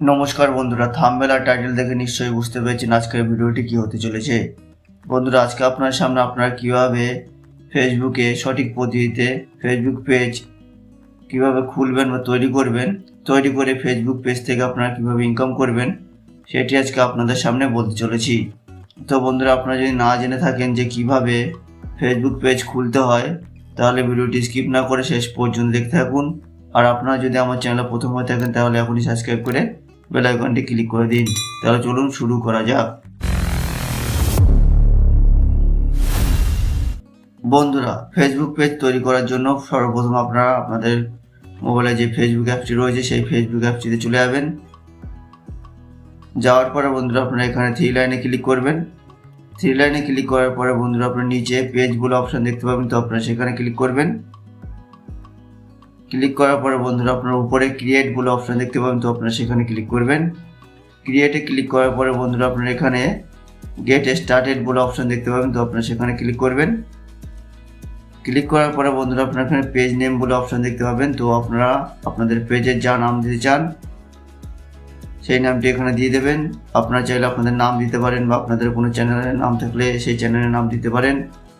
নমস্কার বন্ধুরা, thumbnail title দেখে নিশ্চয়ই বুঝতে পেরেছেন আজকের ভিডিওটি কি হতে চলেছে। বন্ধুরা, আজকে আপনার সামনে আপনারা কীভাবে ফেসবুকে সঠিক পদ্ধতিতে ফেসবুক পেজ কীভাবে খুলবেন বা তৈরি করবেন, তৈরি করে ফেসবুক পেজ থেকে আপনারা কীভাবে ইনকাম করবেন, সেটি আজকে আপনাদের সামনে বলতে চলেছি। তো বন্ধুরা, আপনারা যদি না জেনে থাকেন যে কীভাবে ফেসবুক পেজ খুলতে হয়, তাহলে ভিডিওটি স্কিপ না করে শেষ পর্যন্ত দেখতে থাকুন। আর আপনারা যদি আমার চ্যানেলে প্রথম হয়ে থাকেন, তাহলে এখনই সাবস্ক্রাইব করে বেল আইকনটি ক্লিক করে দিন। তাহলে চলুন শুরু করা যাক। বন্ধুরা ফেসবুক পেজ তৈরি করার জন্য সর্বপ্রথম আপনারা আপনাদের মোবাইলে যে ফেসবুক অ্যাপটি রয়েছে, সেই ফেসবুক অ্যাপটিতে চলে যাবেন। যাওয়ার পরে বন্ধুরা, আপনারা এখানে থ্রি লাইনে ক্লিক করবেন। থ্রি লাইনে ক্লিক করার পরে বন্ধুরা, আপনার নিচে পেজগুলো অপশন দেখতে পাবেন, তো আপনারা সেখানে ক্লিক করবেন। ক্লিক করার পরে বন্ধুরা আপনার উপরে ক্রিয়েট বলে অপশান দেখতে পাবেন, তো আপনারা সেখানে ক্লিক করবেন। ক্রিয়েটে ক্লিক করার পরে বন্ধুরা আপনারা এখানে গেট স্টার্টেড বলে অপশান দেখতে পাবেন, তো আপনারা সেখানে ক্লিক করবেন। ক্লিক করার পরে বন্ধুরা আপনারা এখানে পেজ নেম বলে অপশান দেখতে পাবেন, তো আপনারা আপনাদের পেজের যা নাম দিতে চান, সেই নামটি এখানে দিয়ে দেবেন। আপনারা চাইলে আপনাদের নাম দিতে পারেন বা আপনাদের কোনো চ্যানেলের নাম থাকলে সেই চ্যানেলের নাম দিতে পারেন।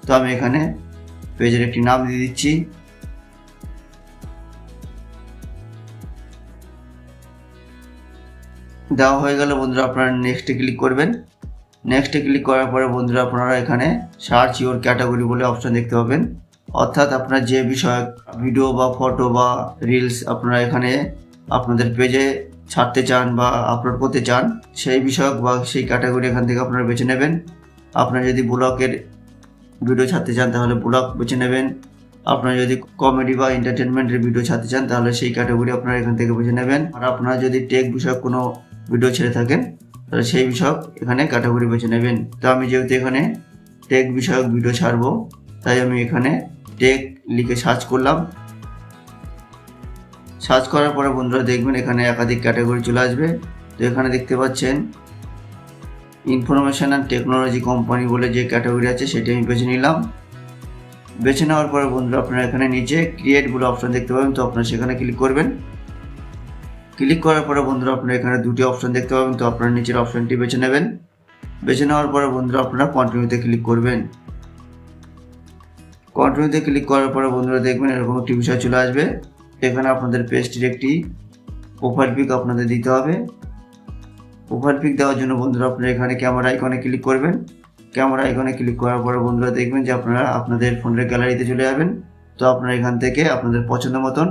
তো আমি এখানে পেজের একটি নাম দিয়ে দিচ্ছি। দেওয়া হয়ে গেলে বন্ধুরা আপনারা নেক্সটে ক্লিক করবেন। নেক্সটে ক্লিক করার পরে বন্ধুরা আপনারা এখানে সার্চ ইওর ক্যাটাগরি বলে অপশন দেখতে পাবেন। অর্থাৎ আপনার যে বিষয় ভিডিও বা ফটো বা রিলস আপনারা এখানে আপনাদের পেজে ছাড়তে চান বা আপলোড করতে চান, সেই বিষয়ক বা সেই ক্যাটাগরি এখান থেকে আপনারা বেছে নেবেন। আপনারা যদি ব্লগের ভিডিও ছাড়তে চান তাহলে ব্লগ বেছে নেবেন। আপনারা যদি কমেডি বা এন্টারটেনমেন্টের ভিডিও ছাড়তে চান তাহলে সেই ক্যাটাগরি আপনারা এখান থেকে বেছে নেবেন। আর আপনারা যদি টেক বিষয়ক কোনো ভিডিও ছেড়ে থাকেন, তাহলে সেই বিষয়ক এখানে ক্যাটাগরি বেছে নেবেন। তো আমি যেহেতু এখানে টেক বিষয়ক ভিডিও ছাড়বো, তাই আমি এখানে টেক লিখে সার্চ করলাম। সার্চ করার পরে বন্ধুরা দেখবেন এখানে একাধিক ক্যাটাগরি চলে আসবে। তো এখানে দেখতে পাচ্ছেন ইনফরমেশন অ্যান্ড টেকনোলজি কোম্পানি বলে যে ক্যাটাগরি আছে, সেটি আমি বেছে নিলাম। বেছে নেওয়ার পরে বন্ধুরা আপনারা এখানে নিচে ক্রিয়েট বলে অপশন দেখতে পাবেন, তো আপনারা সেখানে ক্লিক করবেন। ক্লিক করার পরে বন্ধুরা আপনারা এখানে দুটি অপশন দেখতে পাবেন। তো আপনারা নিচের অপশনটি বেছে নেবেন। বেছে নেওয়ার পরে বন্ধুরা আপনারা কন্টিনিউতে ক্লিক করবেন। কন্টিনিউতে ক্লিক করার পরে বন্ধুরা দেখবেন এরকম একটি বিষয় চলে আসবে। এখানে আপনাদের পেজটির একটি প্রোফাইল পিক আপনাদের দিতে হবে। প্রোফাইল পিক দেওয়ার জন্য বন্ধুরা আপনারা এখানে ক্যামেরা আইকনে ক্লিক করবেন। ক্যামেরা আইকনে ক্লিক করার পরে বন্ধুরা দেখবেন যে আপনারা আপনাদের ফোনের গ্যালারিতে চলে যাবেন। তো আপনারা এখান থেকে আপনাদের পছন্দ মতন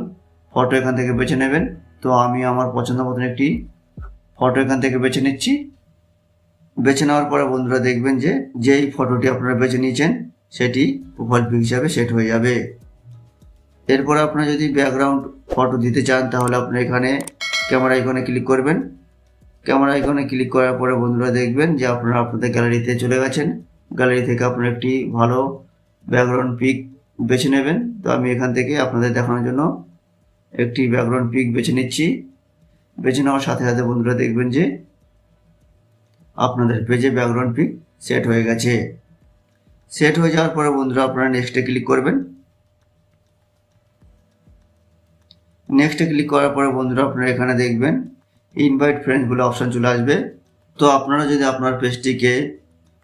ফটো এখান থেকে বেছে নেবেন। তো আমি আমার পছন্দ মতন একটি ফটো এখান থেকে বেছে নিচ্ছি। বেছে নেওয়ার পরে বন্ধুরা দেখবেন যে, যেই ফটোটি আপনারা বেছে নিয়েছেন, সেটি প্রোফাইল পিক হিসাবে সেট হয়ে যাবে। এরপর আপনারা যদি ব্যাকগ্রাউন্ড ফটো দিতে চান, তাহলে আপনি এখানে ক্যামেরা আইকনে ক্লিক করবেন। ক্যামেরা আইকনে ক্লিক করার পরে বন্ধুরা দেখবেন যে, আপনারা আপনাদের গ্যালারিতে চলে গেছেন। গ্যালারি থেকে আপনারা একটি ভালো ব্যাকগ্রাউন্ড পিক বেছে নেবেন। তো আমি এখান থেকে আপনাদের দেখানোর জন্য একটি ব্যাকগ্রাউন্ড পিক বেছে নিচ্ছি। বেছে নেওয়ার সাথে সাথে বন্ধুরা দেখবেন যে আপনাদের পেজে ব্যাকগ্রাউন্ড পিক সেট হয়ে গেছে। সেট হয়ে যাওয়ার পরে বন্ধুরা আপনারা নেক্সটে ক্লিক করবেন। নেক্সটে ক্লিক করার পরে বন্ধুরা আপনারা এখানে দেখবেন ইনভাইট ফ্রেন্ডস বলে অপশান চলে আসবে। তো আপনারা যদি আপনার পেজটিকে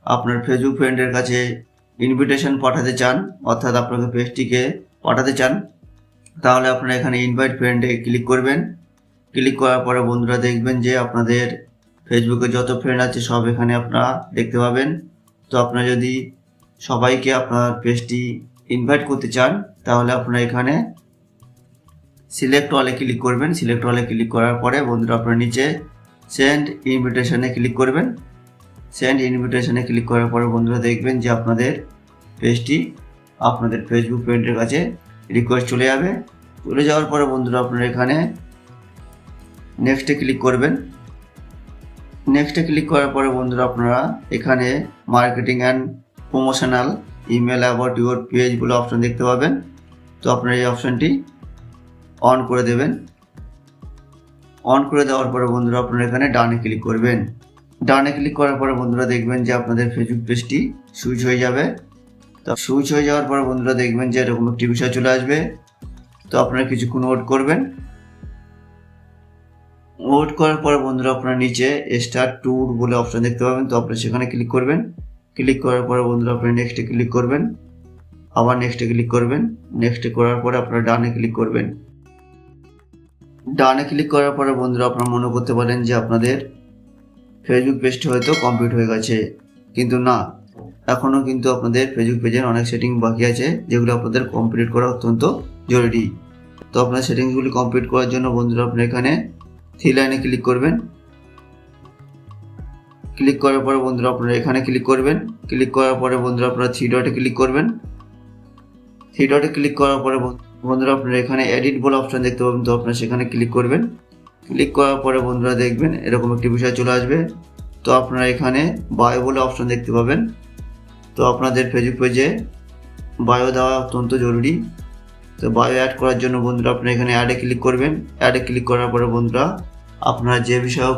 আপনার ফেসবুক ফ্রেন্ডের কাছে ইনভিটেশন পাঠাতে চান, অর্থাৎ আপনাকে পেজটিকে পাঠাতে চান তাহলে আপনারা এখানে ইনভাইট ফ্রেন্ডে ক্লিক করবেন। ক্লিক করার পরে বন্ধুরা দেখবেন যে আপনাদের ফেসবুকে যত ফ্রেন্ড আছে সব এখানে আপনারা দেখতে পাবেন। তো আপনারা যদি সবাইকে আপনার পেজটি ইনভাইট করতে চান, তাহলে আপনারা এখানে সিলেক্ট অলে ক্লিক করবেন। সিলেক্ট অলে ক্লিক করার পরে বন্ধুরা আপনার নিচে সেন্ড ইনভিটেশনে ক্লিক করবেন। সেন্ড ইনভিটেশনে ক্লিক করার পরে বন্ধুরা দেখবেন যে আপনাদের পেজটি আপনাদের ফেসবুক ফ্রেন্ডের কাছে রিকোয়েস্ট চলে যাবে। চলে যাওয়ার পরে বন্ধুরা আপনারা এখানে নেক্সটে ক্লিক করবেন। নেক্সটে ক্লিক করার পরে বন্ধুরা আপনারা এখানে marketing and promotional email about your page বলে অপশন দেখতে পাবেন। তো আপনারা এই অপশনটি অন করে দেবেন। অন করে দেওয়ার পরে বন্ধুরা আপনারা এখানে ডানে ক্লিক করবেন। ডানে ক্লিক করার পরে বন্ধুরা দেখবেন যে আপনাদের ফেসবুক পেজটি সুইচ হয়ে যাবে। তো সুইচ হয়ে যাওয়ার পরে বন্ধুরা দেখবেন যে এরকম একটি বিষয় চলে আসবে। তো আপনারা কিছুক্ষণ ওয়েট করবেন। ওয়েট করার পরে বন্ধুরা আপনার নিচে স্টার্ট ট্যুর বলে অপশন দেখতে পাবেন। তো আপনারা সেখানে ক্লিক করবেন। ক্লিক করার পরে বন্ধুরা আপনারা নেক্সটে ক্লিক করবেন। আবার নেক্সটে ক্লিক করবেন। নেক্সটে করার পরে আপনারা ডানে ক্লিক করবেন। ডানে ক্লিক করার পরে বন্ধুরা আপনারা মনে করতে পারেন যে আপনাদের ফেসবুক পেজটি হয়তো কমপ্লিট হয়ে গেছে। কিন্তু না এখনও কিন্তু আপনাদের ফেসবুক পেজের অনেক সেটিং বাকি আছে, যেগুলো আপনাদের কমপ্লিট করা অত্যন্ত জরুরি। তো আপনার সেটিংসগুলি কমপ্লিট করার জন্য বন্ধুরা আপনি এখানে থ্রি লাইনে ক্লিক করবেন। ক্লিক করার পরে বন্ধুরা আপনারা এখানে ক্লিক করবেন। ক্লিক করার পরে বন্ধুরা আপনারা থ্রি ডটে ক্লিক করবেন। থ্রি ডটে ক্লিক করার পরে বন্ধুরা আপনারা এখানে এডিট বলে অপশান দেখতে পাবেন, তো আপনারা সেখানে ক্লিক করবেন। ক্লিক করার পরে বন্ধুরা দেখবেন এরকম একটি বিষয় চলে আসবে। তো আপনারা এখানে বায়ো বলে অপশান দেখতে পাবেন। তো আপনাদের ফেসবুক পেজে বায়ো দেওয়া অত্যন্ত জরুরি। তো বায়ো অ্যাড করার জন্য বন্ধুরা আপনারা এখানে অ্যাডে ক্লিক করবেন। অ্যাডে ক্লিক করার পরে বন্ধুরা আপনারা যে বিষয়ক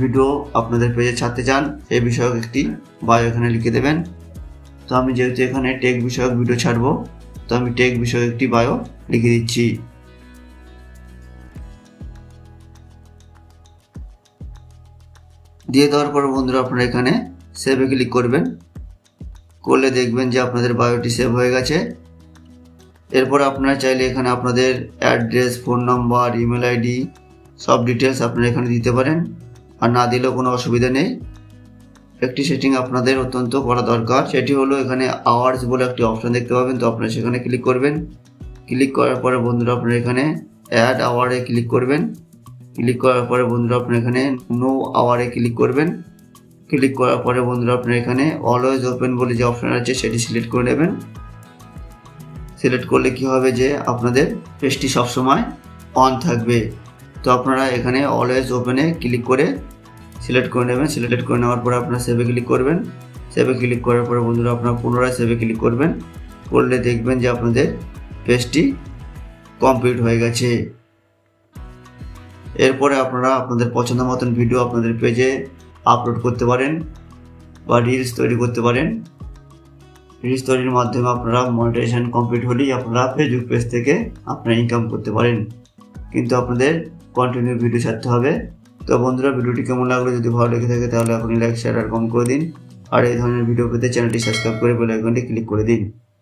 ভিডিও আপনাদের পেজে ছাড়তে চান, সেই বিষয়ক একটি বায়ো এখানে লিখে দেবেন। তো আমি যেহেতু এখানে টেক বিষয়ক ভিডিও ছাড়বো, তো আমি টেক বিষয়ক একটি বায়ো লিখে দিচ্ছি। দিয়ে দেওয়ার পর বন্ধুরা আপনারা এখানে সেভে ক্লিক করবেন। করলে দেখবেন যে আপনাদের বায়োটি সেভ হয়ে গেছে। এরপর আপনারা চাইলে এখানে আপনাদের address phone number email ID সব ডিটেলস আপনারা এখানে দিতে পারেন। আর না দিলেও কোনো অসুবিধা নেই। একটি সেটিং আপনাদের অত্যন্ত করা দরকার। সেটি হলো এখানে আওয়ার্স বলে একটি অপশন দেখতে পাবেন। তো আপনারা সেখানে ক্লিক করবেন। ক্লিক করার পরে বন্ধুরা আপনারা এখানে অ্যাড আওয়ারে ক্লিক করবেন। ক্লিক করার পরে বন্ধুরা আপনারা এখানে নো আওয়ারে ক্লিক করবেন। ক্লিক করার পরে বন্ধুরা আপনারা এখানে অলওয়েজ ওপেন বলে যে অপশান আছে সেটি সিলেক্ট করে নেবেন। সিলেক্ট করলে কি হবে যে আপনাদের পেজটি সবসময় অন থাকবে। তো আপনারা এখানে অলওয়েজ ওপেনে ক্লিক করে সিলেক্ট করে নেবেন। সিলেক্ট করে নেওয়ার পরে আপনারা সেভে ক্লিক করবেন। সেভে ক্লিক করার পরে বন্ধুরা আপনারা পুনরায় সেভে ক্লিক করবেন। করলে দেখবেন যে আপনাদের পেজটি কমপ্লিট হয়ে গেছে। এরপরে আপনারা আপনাদের পছন্দ মতন ভিডিও আপনাদের পেজে আপলোড করতে পারেন বা রিলস তৈরি করতে পারেন। রিলস তৈরির মাধ্যমে আপনারা মনিটাইজেশন কমপ্লিট হলেই আপনারা ফেসবুক পেজ থেকে আপনারা ইনকাম করতে পারেন। কিন্তু আপনাদের কন্টিনিউ ভিডিও ছাড়তে হবে। তো বন্ধুরা, ভিডিওটি কেমন লাগল যদি ভালো লেগে থাকে তাহলে আপনি লাইক শেয়ার আর কম করে দিন। আর এই ধরনের ভিডিও পেতে চ্যানেলটি সাবস্ক্রাইব করে বেল আইকনটি ক্লিক করে দিন।